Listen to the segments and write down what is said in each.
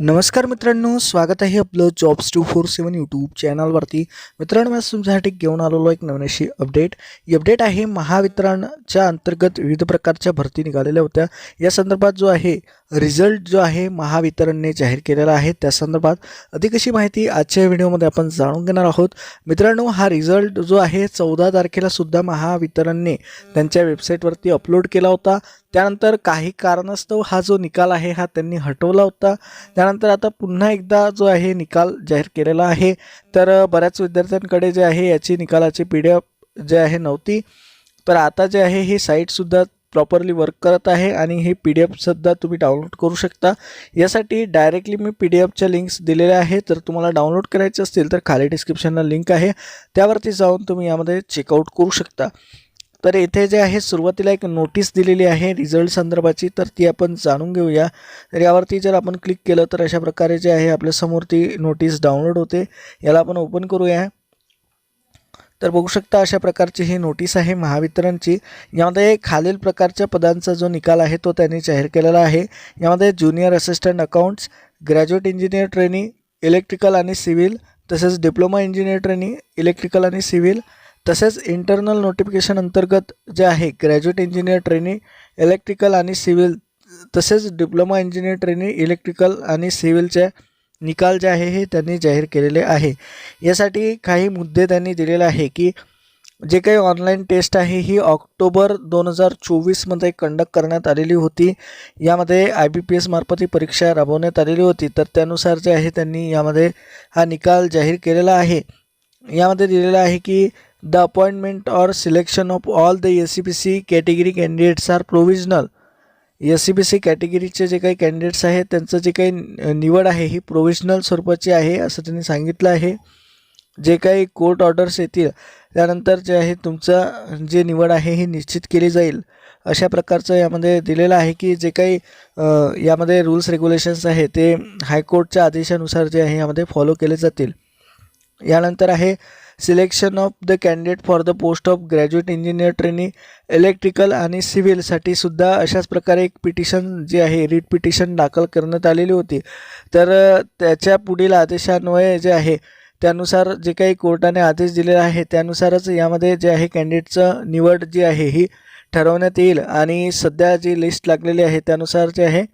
नमस्कार मित्रांनो स्वागत आहे आपलं jobs two four seven YouTube चॅनलवरती मित्रांनो मी तुमच्यासाठी घेऊन आलेलो एक नवीन अशी अपडेट ही अपडेट आहे महावितरणच्या अंतर्गत विविध प्रकारच्या भरती निघालेल्या होत्या. या संदर्भात जो आहे रिझल्ट जो आहे महावितरणने जाहीर केलेला आहे. त्या संदर्भात अधिक अशी माहिती आजच्या व्हिडिओमध्ये आपण जाणून घेणार आहोत. मित्रांनो हा रिझल्ट जो आहे चौदा तारखेला सुद्धा महावितरणने त्यांच्या वेबसाईटवरती अपलोड केला होता. त्यानंतर काही कारणास्तव हा जो निकाल आहे हा त्यांनी हटवला होता. त्यानंतर आता पुन्हा एकदा जो आहे निकाल जाहीर केलेला आहे. तर बऱ्याच विद्यार्थ्यांकडे जे आहे याची निकालाची पी डी एफ जे आहे नव्हती. तर आता जे आहे ही साईटसुद्धा प्रॉपरली वर्क करत आहे आणि हे पी डी एफसुद्धा तुम्ही डाउनलोड करू शकता. यासाठी डायरेक्टली मी पी डी एफच्या लिंक्स दिलेल्या आहे तर तुम्हाला डाउनलोड करायचे असतील तर खाली डिस्क्रिप्शनला लिंक आहे. त्यावरती जाऊन तुम्ही यामध्ये चेकआउट करू शकता. तर येथे जे आहे सुरुवातीला एक नोटीस दिलेली आहे रिझल्ट संदर्भाची तर ती आपण जाणून घेऊया. तर यावरती जर आपण क्लिक केलं तर अशा प्रकारे जे आहे आपल्यासमोर ती नोटीस डाउनलोड होते. याला आपण ओपन करूया. तर बघू शकता अशा प्रकारची ही नोटीस आहे महावितरणची. यामध्ये खालील प्रकारच्या पदांचा जो निकाल आहे तो त्यांनी जाहीर केलेला आहे. यामध्ये junior assistant accounts graduate engineer training electrical आणि सिव्हिल तसेच डिप्लोमा इंजिनियर ट्रेनिंग इलेक्ट्रिकल आणि सिव्हिल तसेच इंटरनल नोटिफिकेशन अंतर्गत जे आहे ग्रॅज्युएट इंजिनियर ट्रेनिंग इलेक्ट्रिकल आणि सिव्हिल तसेच डिप्लोमा इंजिनियर ट्रेनिंग इलेक्ट्रिकल आणि सिव्हिलच्या निकाल जे आहे हे त्यांनी जाहीर केलेले आहे. यासाठी काही मुद्दे त्यांनी दिलेले आहे की जे काही ऑनलाईन टेस्ट आहे ही ऑक्टोबर दोन हजार चोवीसमध्ये कंडक्ट करण्यात आलेली होती. यामध्ये आय बी पी एसमार्फत ही परीक्षा राबवण्यात आलेली होती. तर त्यानुसार जे आहे त्यांनी यामध्ये हा निकाल जाहीर केलेला आहे. यामध्ये दिलेला आहे की the appointment or selection of all the S C P C category candidates are provisional S C B C कॅटेगरीचे जे काही कॅन्डिडेट्स आहेत त्यांचं जे काही निवड आहे ही प्रोविजनल स्वरूपाची आहे असं त्यांनी सांगितलं आहे. जे काही कोर्ट ऑर्डर्स येतील त्यानंतर जे आहे तुमचं जे निवड आहे ही निश्चित केली जाईल. अशा प्रकारचं यामध्ये दिलेलं आहे की जे काही यामध्ये रूल्स रेग्युलेशन्स आहे ते हायकोर्टच्या आदेशानुसार जे आहे यामध्ये फॉलो केले जातील. यानंतर आहे selection of the candidate for the post of graduate engineer training electrical आणि सिव्हिलसाठी सुद्धा अशाच प्रकारे एक पिटिशन जे आहे रीट पिटिशन दाखल करण्यात आलेली होती. तर त्याच्या पुढील आदेशान्वये जे आहे त्यानुसार जे काही कोर्टाने आदेश दिलेला आहे त्यानुसारच यामध्ये जे आहे कॅन्डिडेटचं निवड जी आहे ही ठरवण्यात येईल. आणि सध्या जी लिस्ट लागलेली आहे त्यानुसार जे आहे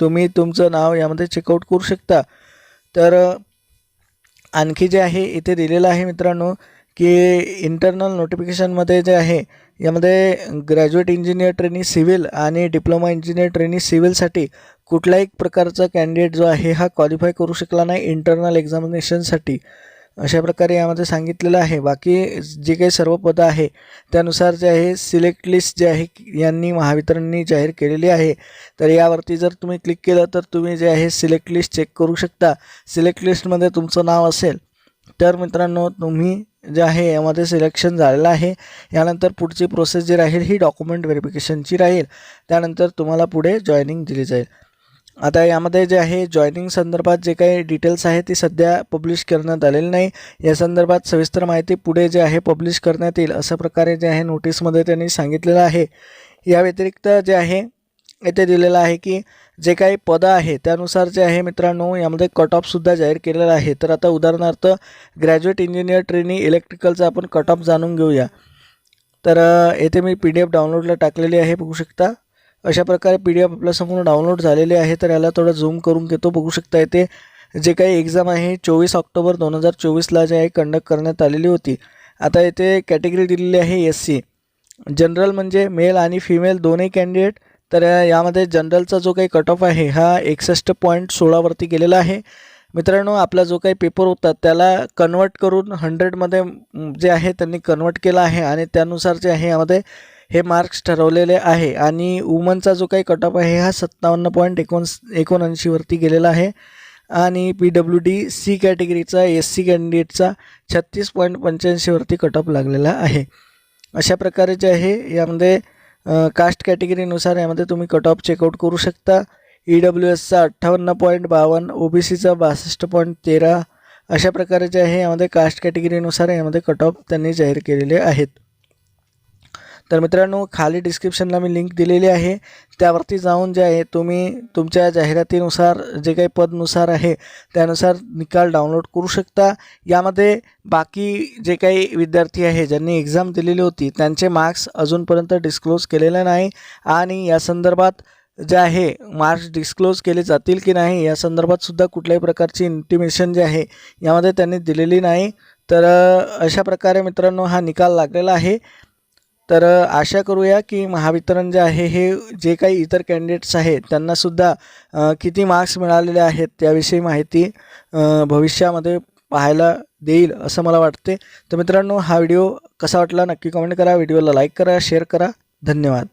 तुम्ही तुमचं नाव यामध्ये चेकआउट करू शकता. तर आणखी जे आहे इथे दिलेलं आहे मित्रांनो की इंटरनल नोटिफिकेशनमध्ये जे आहे यामध्ये ग्रॅज्युएट इंजिनियर ट्रेनिंग सिव्हिल आणि डिप्लोमा इंजिनियर ट्रेनिंग सिव्हिलसाठी कुठलाही प्रकारचा कॅन्डिडेट जो आहे हा क्वालिफाय करू शकला नाही इंटरनल एक्झामिनेशनसाठी अशा प्रकारे यामध्ये सांगितलेलं आहे. बाकी जे काही सर्व पदं आहे त्यानुसार जे आहे सिलेक्ट लिस्ट जे आहे यांनी महावितरणनी जाहीर केलेली आहे. तर यावरती जर तुम्ही क्लिक केलं तर तुम्ही जे आहे सिलेक्ट लिस्ट चेक करू शकता. सिलेक्ट लिस्टमध्ये तुमचं नाव असेल. तर मित्रांनो तुम्ही जे आहे यामध्ये सिलेक्शन झालेलं आहे. यानंतर पुढची प्रोसेस जी राहील ही डॉक्युमेंट व्हेरिफिकेशनची राहील. त्यानंतर तुम्हाला पुढे जॉईनिंग दिली जाईल. आता यामध्ये जे आहे जॉईनिंग संदर्भात जे काही डिटेल्स आहे ती सध्या पब्लिश करण्यात आलेली नाही. या संदर्भात सविस्तर माहिती पुढे जे आहे पब्लिश करण्यात येईल अशा प्रकारे जे आहे नोटीसमध्ये त्यांनी सांगितलेलं आहे. या व्यतिरिक्त जे आहे येथे दिलेलं आहे की जे काही पदं आहे त्यानुसार जे आहे मित्रांनो यामध्ये कट ऑफसुद्धा जाहीर केलेला आहे. तर आता उदाहरणार्थ ग्रॅज्युएट इंजिनियर ट्रेनी इलेक्ट्रिकलचा आपण कट ऑफ जाणून घेऊया. तर येथे मी पी डी एफ डाउनलोडला टाकलेली आहे बघू शकता. अशा प्रकारे पी डी एफ आपल्यासमोर डाउनलोड झालेले आहे तर याला थोडं झूम करून घेतो बघू शकता येते. जे काही एक्झाम आहे चोवीस ऑक्टोबर दोन हजार चोवीसला जे आहे कंडक्ट करण्यात आलेली होती. आता येथे कॅटेगरी दिलेली आहे एस सी जनरल म्हणजे मेल आणि फिमेल दोन्ही कॅन्डिडेट तर यामध्ये जनरलचा जो काही कट ऑफ आहे हा एकसष्ट पॉईंट सोळावरती गेलेला आहे. मित्रांनो आपला जो काही पेपर होता त्याला कन्वर्ट करून हंड्रेडमध्ये जे आहे त्यांनी कन्वर्ट केला आहे. आणि त्यानुसार जे आहे यामध्ये हे मार्क्स ठरवलेले आहे. आणि वुमनचा जो काही कटअप आहे हा सत्तावन्न पॉईंट एकोण एकोणऐंशीवरती गेलेला आहे. आणि पी डब्ल्यू डी सी कॅटेगरीचा एस सी कॅन्डिडेटचा छत्तीस पॉईंट पंच्याऐंशीवरती कट लागलेला आहे. अशा प्रकारे जे आहे यामध्ये कास्ट कॅटेगरीनुसार यामध्ये तुम्ही कट ऑफ चेकआउट करू शकता. ई डब्ल्यू एसचा अठ्ठावन्न पॉईंट बावन्न ओ बी सीचा बासष्ट पॉईंट तेरा. अशा प्रकारे जे आहे यामध्ये कास्ट कॅटेगरीनुसार यामध्ये कट ऑफ त्यांनी जाहीर केलेले आहेत. तर मित्रांनो खाली डिस्क्रिप्शनला मी लिंक दिलेली आहे. त्यावरती जाऊन जे आहे तुम्ही तुमच्या जाहिरातीनुसार जे काही पदनुसार आहे त्यानुसार निकाल डाउनलोड करू शकता. यामध्ये बाकी जे काही विद्यार्थी आहे ज्यांनी एक्झाम दिलेली होती त्यांचे मार्क्स अजूनपर्यंत डिस्क्लोज केलेले नाही. आणि या संदर्भात जे आहे मार्क्स डिस्क्लोज केले जातील की नाही या संदर्भात सुद्धा कुठल्याही प्रकारची इंटिमेशन जे आहे यामध्ये त्यांनी दिलेली नाही. तर अशा प्रकारे मित्रांनो हा निकाल लागलेला आहे. तर आशा करूया की महावितरण जे आहे हे जे काही इतर कॅन्डिडेट्स आहेत त्यांनासुद्धा किती मार्क्स मिळालेले आहेत त्याविषयी माहिती भविष्यामध्ये पाहायला देईल असं मला वाटते. तर मित्रांनो हा व्हिडिओ कसा वाटला नक्की कमेंट करा व्हिडिओला लाईक करा शेअर करा. धन्यवाद.